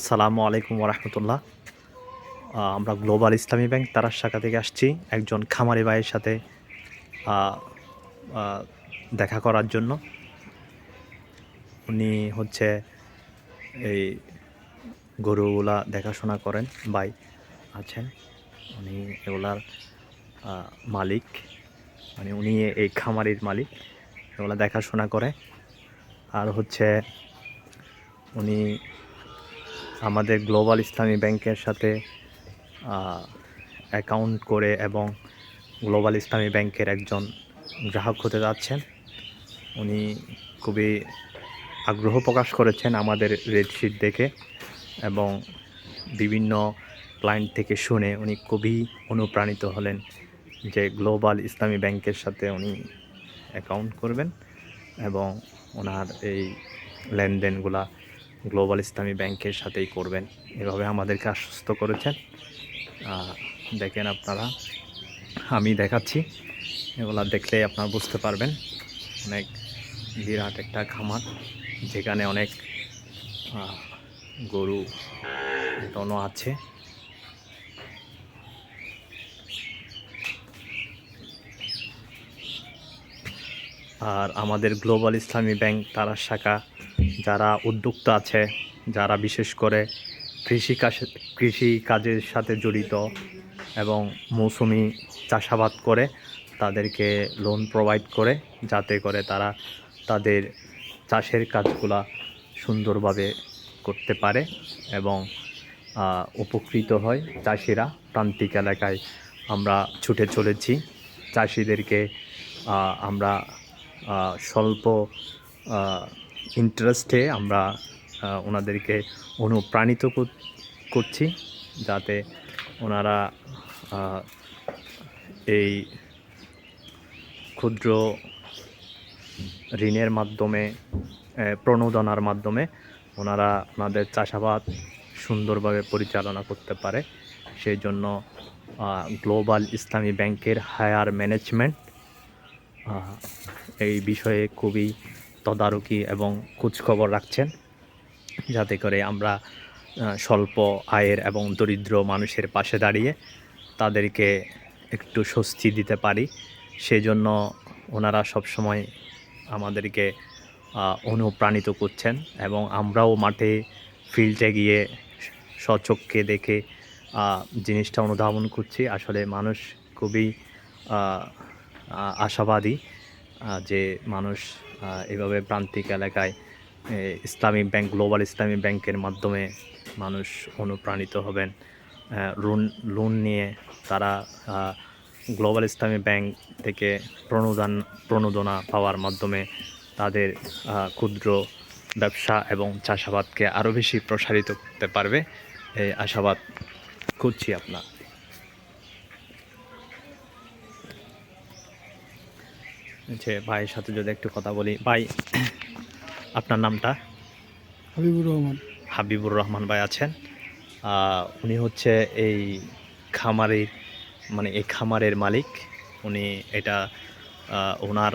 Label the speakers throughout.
Speaker 1: আসসালামু আলাইকুম ওরহমতুল্লাহ আমরা গ্লোবাল ইসলামী ব্যাংক তারার শাখা থেকে আসছি। একজন খামারি ভাইয়ের সাথে দেখা করার জন্য। উনি হচ্ছে এই গরুগুলা দেখাশোনা করেন, ভাই আছেন। উনি এগুলার মালিক। মানে উনি এই খামারির মালিক, এগুলা দেখাশোনা করে। আর হচ্ছে উনি আমাদের গ্লোবাল ইসলামী ব্যাংকের সাথে অ্যাকাউন্ট করে এবং গ্লোবাল ইসলামী ব্যাংকের একজন গ্রাহক হতে যাচ্ছেন। উনি খুবই আগ্রহ প্রকাশ করেছেন আমাদের রেডশিট দেখে এবং বিভিন্ন ক্লায়েন্ট থেকে শুনে উনি খুবই অনুপ্রাণিত হলেন যে গ্লোবাল ইসলামী ব্যাংকের সাথে উনি অ্যাকাউন্ট করবেন এবং ওনার এই লেনদেনগুলা গ্লোবাল ইসলামী ব্যাংকের সাথেই করবেন। এভাবে আমাদেরকে আশ্বস্ত করেছেন। দেখেন আপনারা, আমি দেখাচ্ছি। এগুলো দেখলে আপনারা বুঝতে পারবেন। অনেক বিরাট একটা খামার, যেখানে অনেক গরু দনও আছে। আর আমাদের গ্লোবাল ইসলামী ব্যাংক তারা শাখা যারা উদ্যোক্তা আছে, যারা বিশেষ করে কৃষি কাজ কৃষি কাজের সাথে জড়িত এবং মৌসুমি চাষাবাদ করে তাদেরকে লোন প্রোভাইড করে, যাতে করে তারা তাদের চাষের কাজগুলা সুন্দরভাবে করতে পারে এবং উপকৃত হয়। চাষিরা প্রান্তিক এলাকায় আমরা ছুটে চলেছি। চাষিদেরকে আমরা স্বল্প ইন্টারেস্টে আমরা ওনাদেরকে অনুপ্রাণিত করছি যাতে ওনারা এই ক্ষুদ্র ঋণের মাধ্যমে প্রণোদনার মাধ্যমে ওনারা ওনাদের চাষাবাদ সুন্দরভাবে পরিচালনা করতে পারে। সেই জন্য গ্লোবাল ইসলামী ব্যাংকের হায়ার ম্যানেজমেন্ট এই বিষয়ে খুবই তদারকি এবং খোঁজখবর রাখছেন। যাতে করে আমরা স্বল্প আয়ের এবং দরিদ্র মানুষের পাশে দাঁড়িয়ে তাদেরকে একটু স্বস্তি দিতে পারি। সেই জন্য ওনারা সবসময় আমাদেরকে অনুপ্রাণিত করছেন এবং আমরাও মাঠে ফিল্ডে গিয়ে স্বচক্ষে দেখে জিনিসটা অনুধাবন করছি। আসলে মানুষ খুবই আশাবাদী যে মানুষ এভাবে প্রান্তিক এলাকায় ইসলামী ব্যাংক, গ্লোবাল ইসলামী ব্যাংকের মাধ্যমে মানুষ অনুপ্রাণিত হবেন। লোন লোন নিয়ে তারা গ্লোবাল ইসলামী ব্যাংক থেকে প্রণোদান, প্রণোদনা পাওয়ার মাধ্যমে তাদের ক্ষুদ্র ব্যবসা এবং চাষাবাদকে আরও বেশি প্রসারিত করতে পারবে। এই আশাবাদ করছি আপনার। যে ভাইয়ের সাথে যদি একটু কথা বলি। ভাই আপনার নামটা?
Speaker 2: হাবিবুর রহমান।
Speaker 1: হাবিবুর রহমান ভাই আছেন। উনি হচ্ছে এই খামারের মানে এই খামারের মালিক। উনি এটা ওনার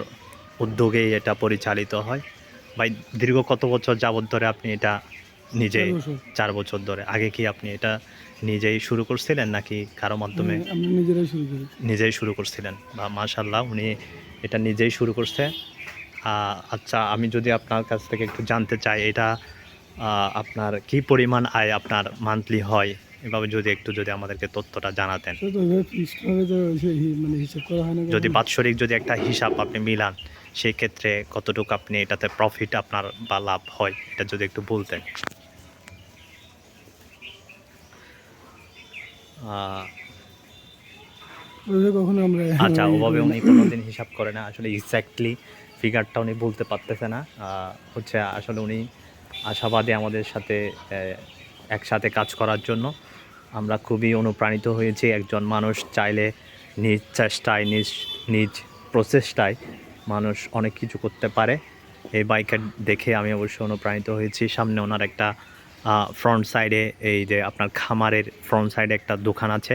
Speaker 1: উদ্যোগেই এটা পরিচালিত হয়। ভাই দীর্ঘ কত বছর যাবত ধরে আপনি এটা নিজে
Speaker 2: চার বছর।
Speaker 1: ধরে? আগে কি আপনি এটা নিজেই শুরু করছিলেন নাকি কারও মাধ্যমে?
Speaker 2: নিজেরাই শুরু করি
Speaker 1: নিজেই শুরু করছিলেন। বা মাশাল্লাহ উনি এটা নিজেই শুরু করছে। আচ্ছা আমি যদি আপনার কাছ থেকে একটু জানতে চাই এটা আপনার কি পরিমাণ আয় আপনার মান্থলি হয়? এভাবে যদি একটু যদি আমাদেরকে তথ্যটা জানাতেন।
Speaker 2: মানে
Speaker 1: যদি বাৎসরিক যদি একটা হিসাব আপনি মিলান সেই ক্ষেত্রে কতটুকু আপনি এটাতে প্রফিট আপনার বা লাভ হয়? এটা যদি একটু বলতেন।
Speaker 2: কখনো আমরা
Speaker 1: আচ্ছা ওভাবে উনি। কোনোদিন হিসাব করে না। আসলে এক্স্যাক্টলি ফিগারটা উনি বলতে পারতেছে না। হচ্ছে আসলে উনি আশাবাদী আমাদের সাথে একসাথে কাজ করার জন্য আমরা খুবই অনুপ্রাণিত হয়েছি। একজন মানুষ চাইলে নিজ চেষ্টায় নিজ নিজ প্রচেষ্টায় মানুষ অনেক কিছু করতে পারে। এই বাইকের দেখে আমি অবশ্যই অনুপ্রাণিত হয়েছি। সামনে ওনার একটা ফ্রন্ট সাইডে এই যে আপনার খামারের ফ্রন্ট সাইডে একটা দোকান আছে।